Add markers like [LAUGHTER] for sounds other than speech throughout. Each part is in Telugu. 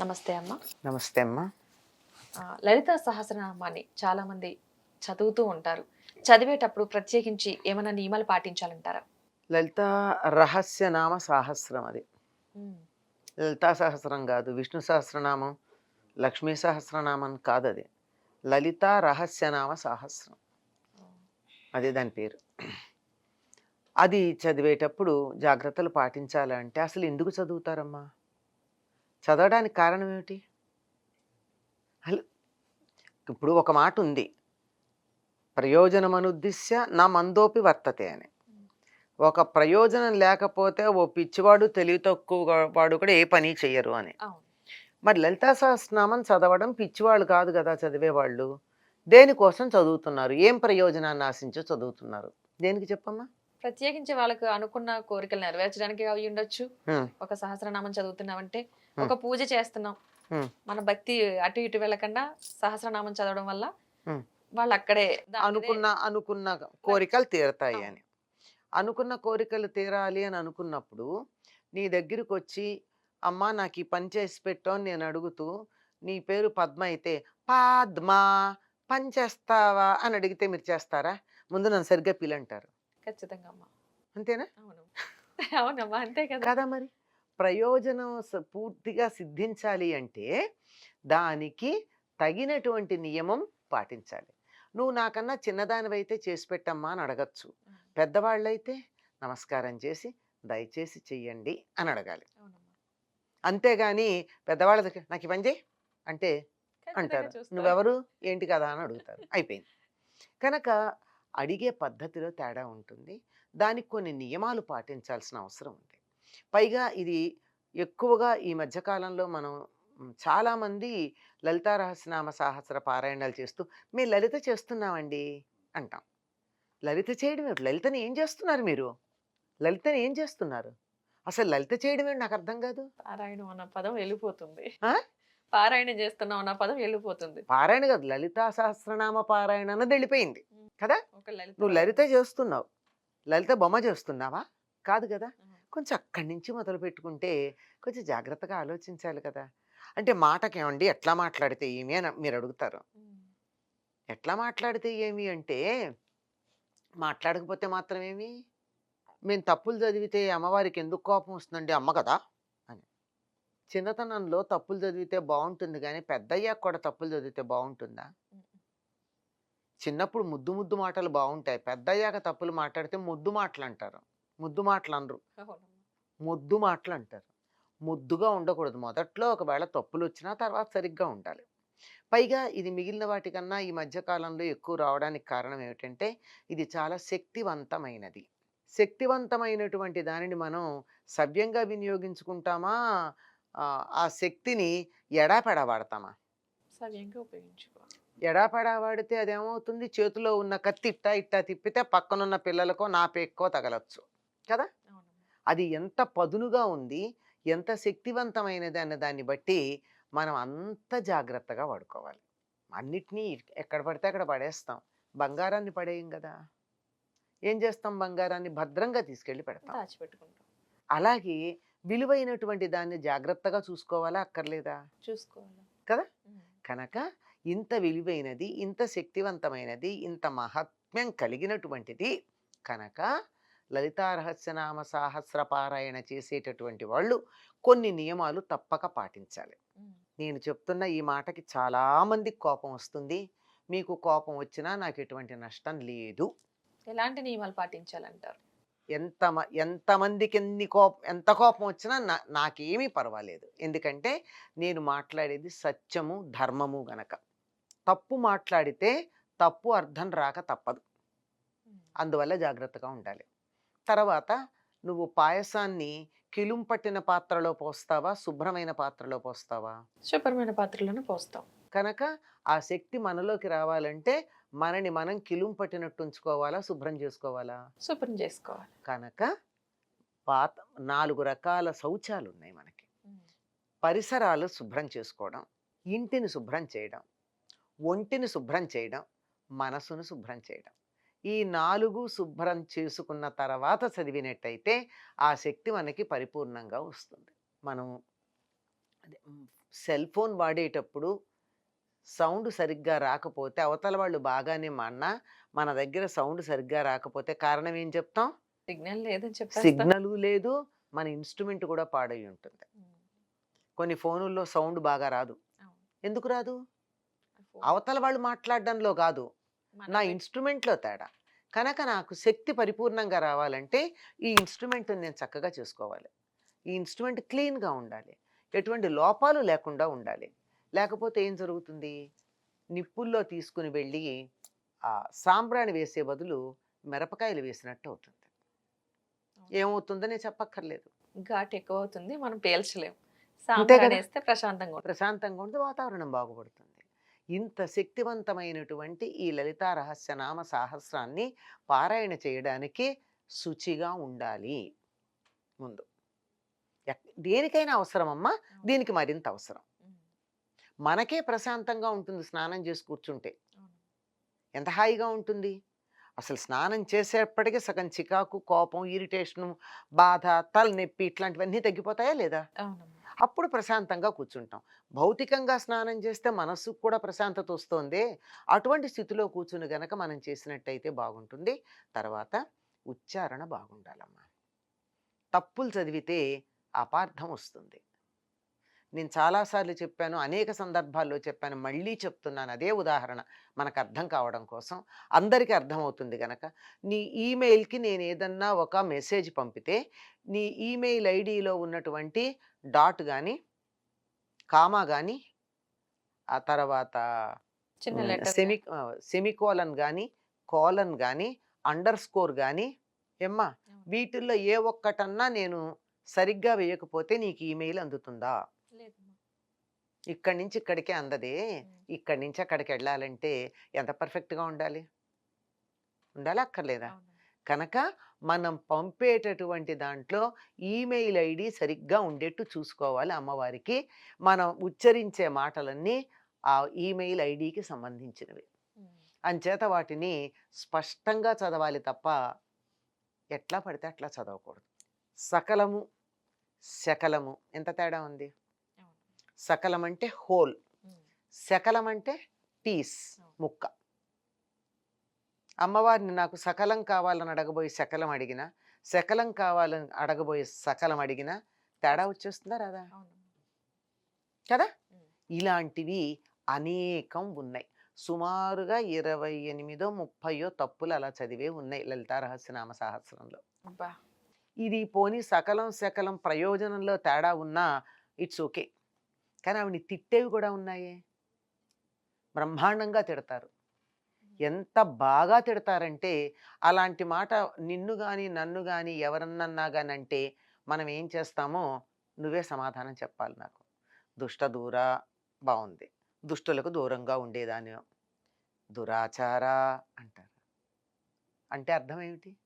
నమస్తే అమ్మ. నమస్తే అమ్మా. లలిత సహస్రనామాన్ని చాలా మంది చదువుతూ ఉంటారు. చదివేటప్పుడు ప్రత్యేకించి ఏమైనా నియమాలు పాటించాలంటారా? లలిత రహస్యనామ సాహస్రం అది. లలితా సహస్రం కాదు విష్ణు సహస్రనామం లక్ష్మీ సహస్రనామం కాదు అది లలిత రహస్యనామ సాహస్రం. అదే దాని పేరు. అది చదివేటప్పుడు జాగ్రత్తలు పాటించాలంటే అసలు ఎందుకు చదువుతారమ్మా? చదవడానికి కారణం ఏమిటి? ఇప్పుడు ఒక మాట ఉంది. ప్రయోజనమనుద్దిశ్య నా మందోపి వర్తతే అని. ఒక ప్రయోజనం లేకపోతే ఓ పిచ్చివాడు తెలివి తక్కువ వాడు కూడా ఏ పని చెయ్యరు అని. మరి లలితా సహస్రనామం చదవడం పిచ్చివాళ్ళు కాదు కదా చదివేవాళ్ళు? దేనికోసం చదువుతున్నారు? ఏం ప్రయోజనాన్ని ఆశించో చదువుతున్నారు? దేనికి చెప్పమ్మా? ప్రత్యేకించి వాళ్ళకు అనుకున్న కోరికలు నెరవేర్చడానికి అవి ఉండొచ్చు. ఒక సహస్రనామం చదువుతున్నామంటే. ఒక పూజ చేస్తున్నాం. మన భక్తి అటు ఇటు వెళ్ళకుండా సహస్రనామం చదవడం వల్ల. వాళ్ళు అక్కడే అనుకున్న అనుకున్న కోరికలు తీరతాయి. అని అనుకున్న కోరికలు తీరాలి అని అనుకున్నప్పుడు నీ దగ్గరికి వచ్చి అమ్మా నాకు ఈ పని చేసి పెట్టు అని నేను అడుగుతూ నీ పేరు పద్మ అయితే పద్మ పని చేస్తావా అని అడిగితే మీరు చేస్తారా ముందు నన్ను సరిగ్గా పిలంటారు ఖచ్చితంగా అమ్మా అంతేనా? అవును. [LAUGHS] అవునమ్మా అంతే కదా. కదా మరి? ప్రయోజనం పూర్తిగా సిద్ధించాలి అంటే దానికి తగినటువంటి నియమం పాటించాలి. నువ్వు నాకన్నా చిన్నదానివైతే చేసి పెట్టమ్మా అని అడగచ్చు. పెద్దవాళ్ళైతే నమస్కారం చేసి దయచేసి చెయ్యండి అని అడగాలి. అవునమ్మా. అంతేగాని పెద్దవాళ్ళ దగ్గర నాకు చేయి అంటే అంటారు. నువ్వెవరు? ఏంటి కదా? అని అడుగుతారు. అయిపోయింది. కనుక అడిగే పద్ధతిలో తేడా ఉంటుంది. దానికి కొన్ని నియమాలు పాటించాల్సిన అవసరం ఉంది. పైగా ఇది ఎక్కువగా ఈ మధ్యకాలంలో మనం చాలామంది లలితా రహస్యనామ సాహస్ర పారాయణాలు చేస్తూ మేము లలిత చేస్తున్నామండి అంటాం. లలిత చేయడం ఏమిటి? లలితని ఏం చేస్తున్నారు మీరు? లలితని ఏం చేస్తున్నారు? అసలు లలిత చేయడం ఏంటి నాకు అర్థం కాదు. పారాయణం అన్న పదం వెళ్ళిపోతుంది? పారాయణం చేస్తున్నాం అన్న పదం వెళ్ళిపోతుంది. పారాయణ కాదు లలితా సహస్రనామ పారాయణ అన్నది వెళ్ళిపోయింది కదా? నువ్వు లలిత చేస్తున్నావు. లలిత బొమ్మ చేస్తున్నావా? కాదు కదా. కొంచెం అక్కడి నుంచి మొదలు పెట్టుకుంటే కొంచెం జాగ్రత్తగా ఆలోచించాలి కదా. అంటే మాటకేమండి? ఎట్లా మాట్లాడితే ఏమి అని మీరు అడుగుతారు. ఎట్లా మాట్లాడితే ఏమి అంటే మాట్లాడకపోతే మాత్రం ఏమి మేము తప్పులు చదివితే అమ్మవారికి ఎందుకు కోపం వస్తుందండి? అమ్మ కదా. చిన్నతనంలో తప్పులు చదివితే బాగుంటుంది కానీ పెద్దయ్యాక కూడా తప్పులు చదివితే బాగుంటుందా చిన్నప్పుడు ముద్దు ముద్దు మాటలు బాగుంటాయి పెద్దయ్యాక తప్పులు మాట్లాడితే ముద్దు మాటలు అంటారు ముద్దు మాటలు అనరు. ముద్దు మాటలు అంటారు ముద్దుగా ఉండకూడదు. మొదట్లో ఒకవేళ తప్పులు వచ్చినా తర్వాత సరిగ్గా ఉండాలి. పైగా ఇది మిగిలిన వాటికన్నా ఈ మధ్య కాలంలో ఎక్కువ రావడానికి కారణం ఏమిటంటే ఇది చాలా శక్తివంతమైనది. శక్తివంతమైనటువంటి దానిని మనం సవ్యంగా వినియోగించుకుంటామా? ఆ, శక్తిని ఎడాపెడా వాడతామా సవ్యంగా ఉపయోగించుకోవాలి ఎడాపెడా వాడితే అదేమవుతుంది? చేతిలో ఉన్న కత్తి ఇట్టా ఇట్టా తిప్పితే పక్కనున్న పిల్లలకో నా పెక్కో తగలచ్చు. కదా. అది ఎంత పదునుగా ఉంది ఎంత శక్తివంతమైనది అన్న దాన్ని బట్టి మనం అంత జాగ్రత్తగా వాడుకోవాలి. అన్నిటినీ ఎక్కడ పడితే అక్కడ పడేస్తాం. బంగారాన్ని పడేయం కదా. ఏం చేస్తాం? బంగారాన్ని భద్రంగా తీసుకెళ్ళి పెడతాం. అలాగే విలువైనటువంటి దాన్ని జాగ్రత్తగా చూసుకోవాలా అక్కర్లేదా? చూసుకోవాలి. కదా? కనుక ఇంత విలువైనది ఇంత శక్తివంతమైనది ఇంత మహాత్మ్యం కలిగినటువంటిది కనుక లలితా రహస్యనామ సాహస్ర పారాయణ చేసేటటువంటి వాళ్ళు కొన్ని నియమాలు తప్పక పాటించాలి. నేను చెప్తున్న ఈ మాటకి చాలా మందికి కోపం వస్తుంది. మీకు కోపం వచ్చినా నాకు ఎటువంటి నష్టం లేదు. ఎలాంటి నియమాలు పాటించాలంటారు? ఎంత ఎంతమందికి ఎన్ని కోపం ఎంత కోపం వచ్చినా నా నాకేమీ పర్వాలేదు. ఎందుకంటే నేను మాట్లాడేది సత్యము ధర్మము గనక. తప్పు మాట్లాడితే తప్పు అర్థం రాక తప్పదు. అందువల్ల జాగ్రత్తగా ఉండాలి. తర్వాత నువ్వు పాయసాన్ని కిలుం పట్టిన పాత్రలో పోస్తావా శుభ్రమైన పాత్రలో పోస్తావా? శుభ్రమైన పాత్రలను పోస్తాం. కనుక ఆ శక్తి మనలోకి రావాలంటే మనని మనం కిలుం పట్టినట్టు ఉంచుకోవాలా? శుభ్రం చేసుకోవాలా? శుభ్రం చేసుకోవాలి. కనుక పాత నాలుగు రకాల శౌచాలు ఉన్నాయి మనకి. పరిసరాలు శుభ్రం చేసుకోవడం ఇంటిని శుభ్రం చేయడం ఒంటిని శుభ్రం చేయడం మనసును శుభ్రం చేయడం. ఈ నాలుగు శుభ్రం చేసుకున్న తర్వాత చదివినట్టయితే ఆ శక్తి మనకి పరిపూర్ణంగా వస్తుంది. మనం సెల్ ఫోన్ వాడేటప్పుడు సౌండ్ సరిగ్గా రాకపోతే అవతల వాళ్ళు బాగానే మాన్నా మన దగ్గర సౌండ్ సరిగ్గా రాకపోతే కారణం ఏం చెప్తాం? సిగ్నల్ లేదని సిగ్నల్ లేదు మన ఇన్స్ట్రుమెంట్ కూడా పాడై ఉంటుంది. కొన్ని ఫోనుల్లో సౌండ్ బాగా రాదు. ఎందుకు రాదు? అవతల వాళ్ళు మాట్లాడడంలో కాదు. నా ఇన్స్ట్రుమెంట్లో తేడా. కనుక నాకు శక్తి పరిపూర్ణంగా రావాలంటే ఈ ఇన్స్ట్రుమెంట్ నేను చక్కగా చేసుకోవాలి. ఈ ఇన్స్ట్రుమెంట్ క్లీన్గా ఉండాలి. ఎటువంటి లోపాలు లేకుండా ఉండాలి. లేకపోతే ఏం జరుగుతుంది? నిప్పుల్లో తీసుకుని వెళ్ళి ఆ సాంబ్రాణి వేసే బదులు మిరపకాయలు వేసినట్టు అవుతుంది. ఏమవుతుందో నేను చెప్పక్కర్లేదు. ఘాట్ ఎక్కువ అవుతుంది మనం పేల్చలేం. అంతే సాంబ్రాణి కదా. వేస్తే ప్రశాంతంగా ఉంటుంది. ప్రశాంతంగా ఉంటే వాతావరణం బాగుపడుతుంది. ఇంత శక్తివంతమైనటువంటి ఈ లలితా రహస్య నామ సాహస్రాన్ని పారాయణ చేయడానికి శుచిగా ఉండాలి. ముందు. దేనికైనా అవసరమమ్మా? దీనికి మరింత అవసరం. మనకే ప్రశాంతంగా ఉంటుంది స్నానం చేసి కూర్చుంటే. ఎంత హాయిగా ఉంటుంది. అసలు స్నానం చేసేప్పటికీ సగం చికాకు కోపం ఇరిటేషను బాధ తలనొప్పి ఇట్లాంటివన్నీ తగ్గిపోతాయా లేదా? అప్పుడు ప్రశాంతంగా కూర్చుంటాం. భౌతికంగా స్నానం చేస్తే మనస్సుకు కూడా ప్రశాంతత వస్తుంది. అటువంటి స్థితిలో కూర్చుని గనక మనం చేసినట్టయితే బాగుంటుంది. తర్వాత ఉచ్చారణ బాగుండాలమ్మా. తప్పులు చదివితే అపార్థం వస్తుంది. నేను చాలాసార్లు చెప్పాను అనేక సందర్భాల్లో చెప్పాను మళ్ళీ చెప్తున్నాను అదే ఉదాహరణ మనకు అర్థం కావడం కోసం. అందరికీ అర్థమవుతుంది గనక. నీ ఈమెయిల్కి నేను ఏదన్నా ఒక మెసేజ్ పంపితే నీ ఈమెయిల్ ఐడిలో ఉన్నటువంటి డాట్ కానీ కామా కానీ ఆ తర్వాత సెమి సెమికోలన్ కానీ కోలన్ కానీ అండర్ స్కోర్ కానీ ఏమ్మా వీటిల్లో ఏ ఒక్కటన్నా నేను సరిగ్గా వేయకపోతే నీకు ఈమెయిల్ అందుతుందా? ఇక్కడి నుంచి ఇక్కడికే అందదే. ఇక్కడి నుంచి అక్కడికి వెళ్ళాలంటే ఎంత పర్ఫెక్ట్గా ఉండాలి? ఉండాలి అక్కర్లేదా? కనుక మనం పంపేటటువంటి దాంట్లో ఈమెయిల్ ఐడి సరిగ్గా ఉండేట్టు చూసుకోవాలి అమ్మవారికి. మనం ఉచ్చరించే మాటలన్నీ ఆ ఈమెయిల్ ఐడికి సంబంధించినవి. అంచేత వాటిని స్పష్టంగా చదవాలి తప్ప ఎట్లా పడితే అట్లా చదవకూడదు. సకలము శకలము. ఎంత తేడా ఉంది? సకలం అంటే హోల్. శకలం అంటే పీస్. ముక్క. అమ్మవారిని నాకు సకలం కావాలని అడగబోయి శకలం అడిగిన శకలం కావాలని అడగబోయి సకలం అడిగిన తేడా వచ్చేస్తుందా రాదా? కదా. ఇలాంటివి అనేకం ఉన్నాయి. సుమారుగా ఇరవై ఎనిమిదో ముప్పయో తప్పులు అలా చదివే ఉన్నాయి లలితా రహస్యనామ సహస్రంలో. ఇది పోనీ సకలం సకలం ప్రయోజనంలో తేడా ఉన్నా ఇట్స్ ఓకే. కానీ ఆవిడని తిట్టేవి కూడా ఉన్నాయే? బ్రహ్మాండంగా తిడతారు. ఎంత బాగా తిడతారంటే అలాంటి మాట నిన్ను కానీ నన్ను కానీ ఎవరన్నా కానీ అంటే మనం ఏం చేస్తామో నువ్వే సమాధానం చెప్పాలి నాకు. దుష్ట దూర బాగుంది దుష్టులకు దూరంగా ఉండేదాని దురాచార అంటారు. అంటే అర్థం ఏమిటి?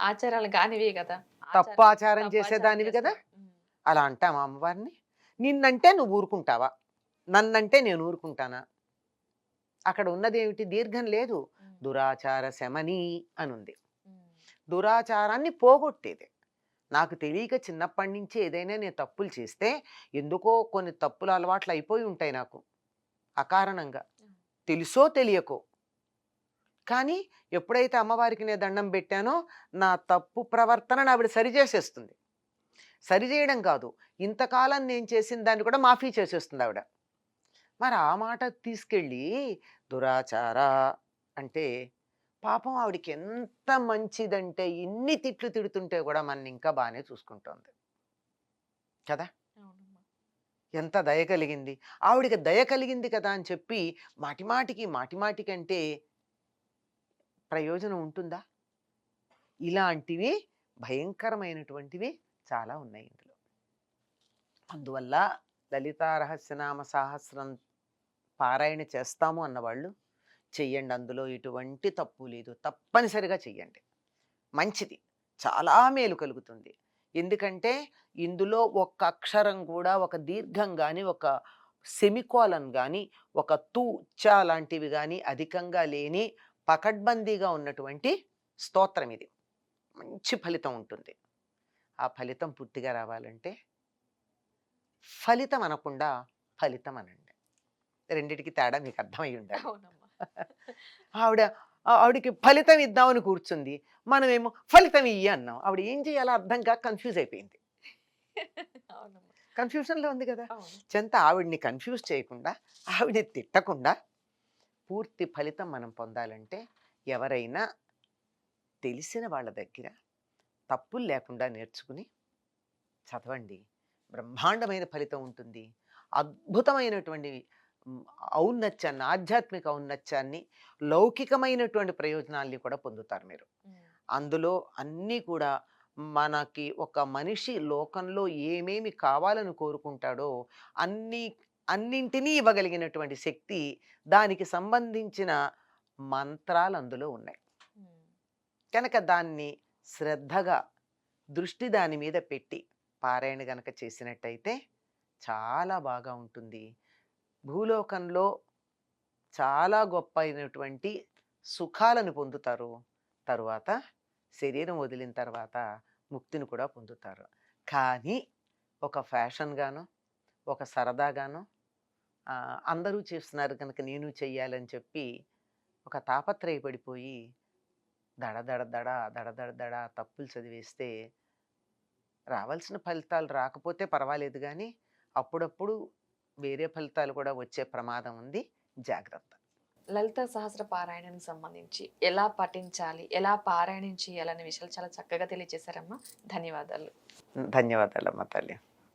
ఆచారాలు కానివే కదా. తప్పు ఆచారం- చేసేదానివి కదా. అలా అంటామా అమ్మవారిని? నిన్నంటే నువ్వు ఊరుకుంటావా? నన్నంటే నేను ఊరుకుంటానా? అక్కడ ఉన్నది ఏమిటి దీర్ఘం లేదు. దురాచార శమని అని ఉంది ఉమ్. దురాచారాన్ని పోగొట్టేది. నాకు తెలియక చిన్నప్పటి నుంచి ఏదైనా నేను తప్పులు చేస్తే ఎందుకో కొన్ని తప్పులు అలవాట్లు అయిపోయి ఉంటాయి నాకు. అకారణంగా. తెలుసో తెలియకో. కానీ ఎప్పుడైతే అమ్మవారికి నేను దండం పెట్టానో నా తప్పు ప్రవర్తనను ఆవిడ సరిచేసేస్తుంది. సరిచేయడం కాదు. ఇంతకాలం నేను చేసిన దాన్ని కూడా మాఫీ చేసేస్తుంది ఆవిడ. మరి ఆ మాట తీసుకెళ్ళి దురాచార అంటే పాపం ఆవిడకి ఎంత మంచిదంటే ఇన్ని తిట్లు తిడుతుంటే కూడా మన ఇంకా బాగానే చూసుకుంటోంది. కదా. ఎంత దయ కలిగింది. ఆవిడకి దయ కలిగింది కదా అని చెప్పి మాటిమాటికి మాటిమాటికి అంటే ప్రయోజనం ఉంటుందా? ఇలాంటివి భయంకరమైనటువంటివి చాలా ఉన్నాయి ఇందులో. అందువల్ల లలితా రహస్యనామ సహస్రం పారాయణ చేస్తాము అన్నవాళ్ళు చెయ్యండి అందులో ఎటువంటి తప్పు లేదు తప్పనిసరిగా చెయ్యండి. మంచిది. చాలా మేలు కలుగుతుంది. ఎందుకంటే ఇందులో ఒక్క అక్షరం కూడా ఒక దీర్ఘం కానీ ఒక సెమికోలన్ కానీ ఒక తూ చ లాంటివి కానీ అధికంగా లేని పకడ్బందీగా ఉన్నటువంటి స్తోత్రం ఇది. మంచి ఫలితం ఉంటుంది. ఆ ఫలితం పూర్తిగా రావాలంటే ఫలితం అనకుండా ఫలితం అనండి. రెండిటికి తేడా మీకు అర్థమై ఉండాలి. ఆవిడ ఆవిడకి ఫలితం ఇద్దామని కూర్చుంది. మనమేమో ఫలితం ఇయ్యి అన్నాం. ఆవిడ ఏం చేయాలో అర్థం కాక కన్ఫ్యూజ్ అయిపోయింది. అవునమ్మా. కన్ఫ్యూజన్లో ఉంది కదా. చెంత ఆవిడ్ని కన్ఫ్యూజ్ చేయకుండా ఆవిడ్ని తిట్టకుండా పూర్తి ఫలితం మనం పొందాలంటే ఎవరైనా తెలిసిన వాళ్ళ దగ్గర తప్పులు లేకుండా నేర్చుకుని చదవండి బ్రహ్మాండమైన ఫలితం ఉంటుంది అద్భుతమైనటువంటి ఔన్నత్యాన్ని ఆధ్యాత్మిక ఔన్నత్యాన్ని లౌకికమైనటువంటి ప్రయోజనాల్ని కూడా పొందుతారు మీరు. అందులో అన్నీ కూడా మనకి ఒక మనిషి లోకంలో ఏమేమి కావాలని కోరుకుంటాడో అన్ని అన్నింటినీ ఇవ్వగలిగినటువంటి శక్తి దానికి సంబంధించిన మంత్రాలు అందులో ఉన్నాయి. కనుక దాన్ని శ్రద్ధగా దృష్టి దాని మీద పెట్టి పారాయణ గనక చేసినట్టయితే చాలా బాగా ఉంటుంది. భూలోకంలో చాలా గొప్ప అయినటువంటి సుఖాలను పొందుతారు. తరువాత శరీరం వదిలిన తర్వాత ముక్తిని కూడా పొందుతారు. కానీ ఒక ఫ్యాషన్గాను ఒక సరదాగాను అందరూ చేస్తున్నారు కనుక నేను చెయ్యాలని చెప్పి ఒక తాపత్రయపడిపోయి దడ దడ దడ దడ దడ దడ తప్పులు చదివేస్తే రావాల్సిన ఫలితాలు రాకపోతే పర్వాలేదు కానీ అప్పుడప్పుడు వేరే ఫలితాలు కూడా వచ్చే ప్రమాదం ఉంది. జాగ్రత్త. లలిత సహస్ర పారాయణానికి సంబంధించి ఎలా పఠించాలి ఎలా పారాయణం చేయాలనే విషయాలు చాలా చక్కగా తెలియజేశారమ్మా. ధన్యవాదాలు. ధన్యవాదాలమ్మ తల్లి.